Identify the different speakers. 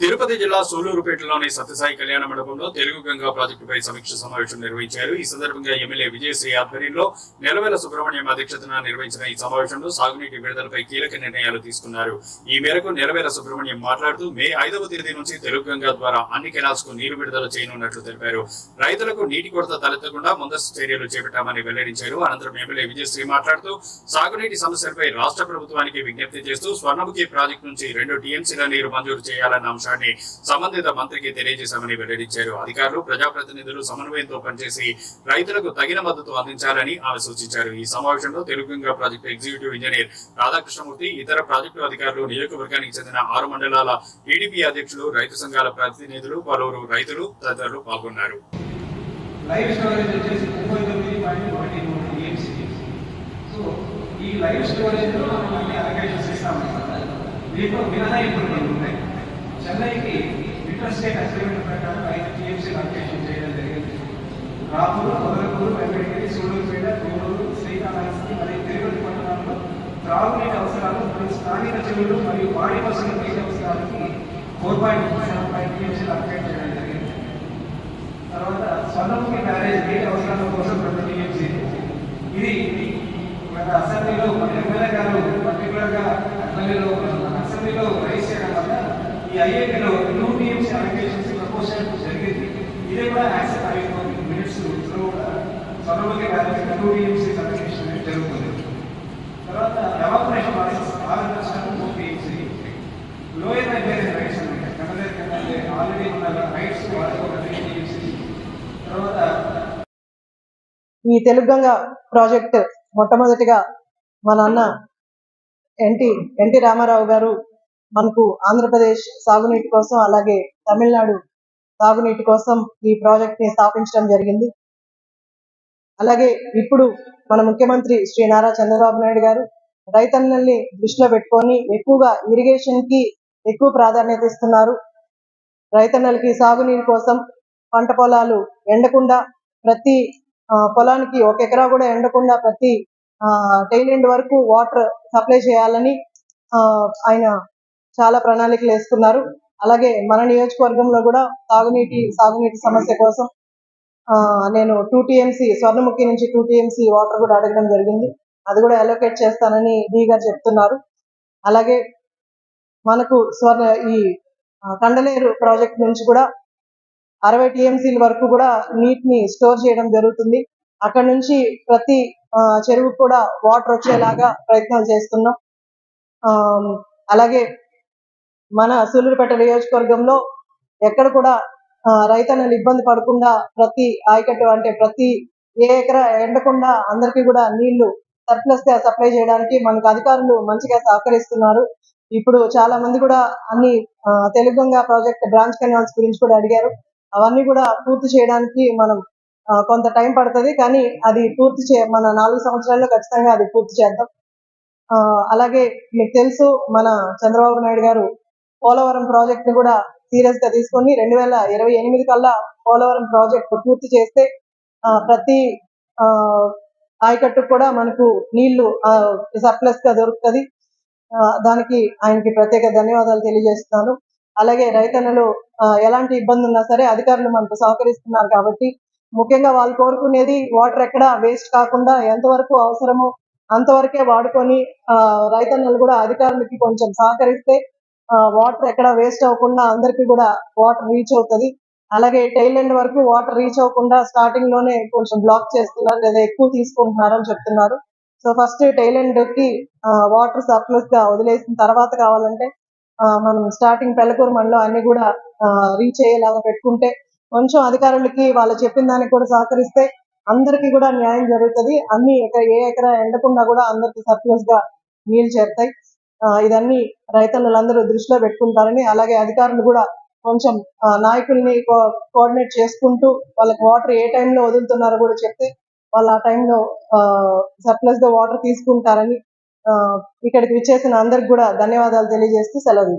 Speaker 1: తిరుపతి జిల్లా సూలూరుపేటలోని సత్యసాయి కళ్యాణ మండపంలో తెలుగు గంగా ప్రాజెక్టుపై సమీక్ష సమావేశం నిర్వహించారు. ఈ సందర్భంగా ఎమ్మెల్యే విజయశ్రీ ఆధ్వర్యంలో నెలవేల సుబ్రహ్మణ్యం అధ్యక్షతన నిర్వహించిన ఈ సమావేశంలో సాగునీటి విడుదలపై కీలక నిర్ణయాలు తీసుకున్నారు. ఈ మేరకు నెలవేల సుబ్రహ్మణ్యం మాట్లాడుతూ మే ఐదవ తేదీ నుంచి తెలుగు గంగా ద్వారా అన్ని కెనాల్స్కు నీరు విడుదల చేయనున్నట్లు తెలిపారు. రైతులకు నీటి కొరత తలెత్తకుండా ముందస్తు చర్యలు చేపట్టామని వెల్లడించారు. అనంతరం ఎమ్మెల్యే విజయశ్రీ మాట్లాడుతూ సాగునీటి సమస్యలపై రాష్ట్ర ప్రభుత్వానికి విజ్ఞప్తి చేస్తూ స్వర్ణముఖి ప్రాజెక్టు నుంచి రెండు టీఎంసీల నీరు మంజూరు చేయాలన్న అంశాన్ని సంబంధిత మంత్రికి తెలియజేశామని వెల్లడించారు. అధికారులు ప్రజాప్రతినిధులు సమన్వయంతో పనిచేసి రైతులకు తగిన మద్దతు అందించాలని ఆమె సూచించారు. ఈ సమావేశంలో Telugu Ganga project executive engineer Radhakrishnamurthy ఇతర ప్రాజెక్టు అధికారులు నియోజకవర్గానికి చెందిన ఆరు మండలాల టీడీపీ అధ్యక్షులు రైతు సంఘాల ప్రతినిధులు పలువురు రైతులు తదితరులు పాల్గొన్నారు.
Speaker 2: లైవ్ స్టోరేజ్ వచ్చేసి ముప్పై తొమ్మిది పాయింట్ ఒకటి మూడు సో ఈ లైవ్ స్టోరేజ్లో మనం అన్ని అలొకేషన్స్ ఇస్తాము దీంట్లో మినహాయింపులు ఉంటాయి. చెన్నైకి ఇంటర్స్టేట్ అగ్రిమెంట్ ప్రకారం ఐదు టీఎంసీ లొకేషన్ చేయడం జరిగింది. రాపూరు మొదలకూరు వెంకటగిరి సూళ్ళూరుపేట గూడూరు శ్రీకాళహస్తి మరియు తిరుపతి పట్టణాల్లో త్రాగునీటి అవసరాలు మరియు స్థానిక చెరువులు మరియు వాడి పశువుల నీటి అవసరాలకి ఫోర్ పాయింట్ సెవెన్ ఫైవ్ టీఎంసీలు అలొకేట్ చేయడం జరిగింది. తర్వాత స్వర్ణముఖి బ్యారేజ్ నీటి అవసరాల కోసం రెండు టీఎంసీ. ఇది మన అసెంబ్లీలో మన ఎమ్మెల్యే గారు పర్టికులర్గా అసెంబ్లీలో అసెంబ్లీలో రైస్ ఈ ఐఐటీలో టూ టీఎంసీ అలొకేషన్స్ ప్రపోజల్ జరిగింది. ఇది కూడా యాక్సెప్ట్ అయిపోయింది. మినిట్స్లో కూడా Swarnamukhi barrage two TMC allocation జరుగుతుంది. తర్వాత ఎవాపరేషన్ ప్రాసెస్ ఆరు లక్షలు two TMC lower advisor rights ఉన్నాయి కనలేరు ఆల్రెడీ ఉన్న రైట్స్ వాళ్ళకి ఒక తర్వాత
Speaker 3: ఈ తెలుగంగ ప్రాజెక్ట్ మొట్టమొదటిగా మన అన్న ఎన్టీ ఎన్టీ రామారావు గారు మనకు ఆంధ్రప్రదేశ్ సాగునీటి కోసం అలాగే తమిళనాడు సాగునీటి కోసం ఈ ప్రాజెక్ట్ని స్థాపించడం జరిగింది. అలాగే ఇప్పుడు మన ముఖ్యమంత్రి శ్రీ నారా చంద్రబాబు నాయుడు గారు రైతన్నల్ని దృష్టిలో పెట్టుకొని ఎక్కువగా ఇరిగేషన్కి ఎక్కువ ప్రాధాన్యత ఇస్తున్నారు. రైతన్నలకి సాగునీరు కోసం పంట పొలాలు ఎండకుండా ప్రతి పొలానికి ఒక ఎకరా కూడా ఎండకుండా ప్రతి టైల్ ఎండ్ వరకు వాటర్ సప్లై చేయాలని ఆ, ఆయన చాలా ప్రణాళికలు వేసుకున్నారు. అలాగే మన నియోజకవర్గంలో కూడా తాగునీటి సాగునీటి సమస్య కోసం నేను టూ టీఎంసీ స్వర్ణముఖి నుంచి టూ టీఎంసీ వాటర్ కూడా అడగడం జరిగింది. అది కూడా అలోకేట్ చేస్తానని డి గారు చెప్తున్నారు. అలాగే మనకు స్వర్ణ ఈ కండలేరు ప్రాజెక్ట్ నుంచి కూడా అరవై టీఎంసీల వరకు కూడా నీటిని స్టోర్ చేయడం జరుగుతుంది. అక్కడ నుంచి ప్రతి చెరువు కూడా వాటర్ వచ్చేలాగా ప్రయత్నాలు చేస్తున్నాం. అలాగే మన సూలూరుపేట నియోజకవర్గంలో ఎక్కడ కూడా రైతన్నలు ఇబ్బంది పడకుండా ప్రతి ఆయకట్టు అంటే ప్రతి ఏ ఎకరా ఎండకుండా అందరికీ కూడా నీళ్ళు సర్ప్లస్గా సప్లై చేయడానికి మనకు అధికారులు మంచిగా సహకరిస్తున్నారు. ఇప్పుడు చాలా మంది కూడా అన్ని ఆ, ప్రాజెక్ట్ బ్రాంచ్ కెనాల్స్ గురించి కూడా అడిగారు. అవన్నీ కూడా పూర్తి చేయడానికి మనం కొంత టైం పడుతుంది కానీ అది పూర్తి చే మన నాలుగు సంవత్సరాల్లో ఖచ్చితంగా అది పూర్తి చేద్దాం. ఆ, అలాగే మీకు తెలుసు మన చంద్రబాబు నాయుడు గారు పోలవరం ప్రాజెక్ట్ని కూడా సీరియస్గా తీసుకొని రెండు వేల ఇరవై ఎనిమిది కల్లా పోలవరం ప్రాజెక్ట్ పూర్తి చేస్తే ఆ, ప్రతి ఆ, ఆయకట్టుకు కూడా మనకు నీళ్ళు సర్ప్లస్గా దొరుకుతుంది. ఆ, దానికి ఆయనకి ప్రత్యేక ధన్యవాదాలు తెలియజేస్తున్నాను. అలాగే రైతన్నలు ఎలాంటి ఇబ్బంది ఉన్నా సరే అధికారులు మనకు సహకరిస్తున్నారు కాబట్టి ముఖ్యంగా వాళ్ళు కోరుకునేది వాటర్ ఎక్కడ వేస్ట్ కాకుండా ఎంతవరకు అవసరమో అంతవరకే వాడుకొని ఆ, రైతన్నలు కూడా అధికారులకి కొంచెం సహకరిస్తే వాటర్ ఎక్కడ వేస్ట్ అవ్వకుండా అందరికి కూడా వాటర్ రీచ్ అవుతుంది. అలాగే టైల్ ఎండ్ వరకు వాటర్ రీచ్ అవ్వకుండా స్టార్టింగ్లోనే కొంచెం బ్లాక్ చేస్తున్నారు లేదా ఎక్కువ తీసుకుంటున్నారు అని చెప్తున్నారు. సో ఫస్ట్ టైల్ ఎండ్కి వాటర్ సర్ప్లస్గా వదిలేసిన తర్వాత కావాలంటే ఆ, మనం స్టార్టింగ్ పెళ్ళకూరు మండలం అన్ని కూడా రీచ్ అయ్యేలాగా పెట్టుకుంటే కొంచెం అధికారులకి వాళ్ళు చెప్పిన దానికి కూడా సహకరిస్తే అందరికీ కూడా న్యాయం జరుగుతుంది. అన్ని ఎక్కడ ఏ ఎకరా ఎండకుండా కూడా అందరికి సర్ప్లస్గా నీళ్ళు చేరుతాయి. ఇదన్నీ రైతన్నులందరూ దృష్టిలో పెట్టుకుంటారని అలాగే అధికారులు కూడా కొంచెం ఆ, నాయకుల్ని కో- కోఆర్డినేట్ చేసుకుంటూ వాళ్ళకి వాటర్ ఏ టైంలో వదులుతున్నారో కూడా చెప్తే వాళ్ళు ఆ టైంలో సర్ప్లస్గా వాటర్ తీసుకుంటారని ఆ, ఇక్కడికి విచ్చేసిన అందరికి కూడా ధన్యవాదాలు తెలియజేస్తూ సెలవు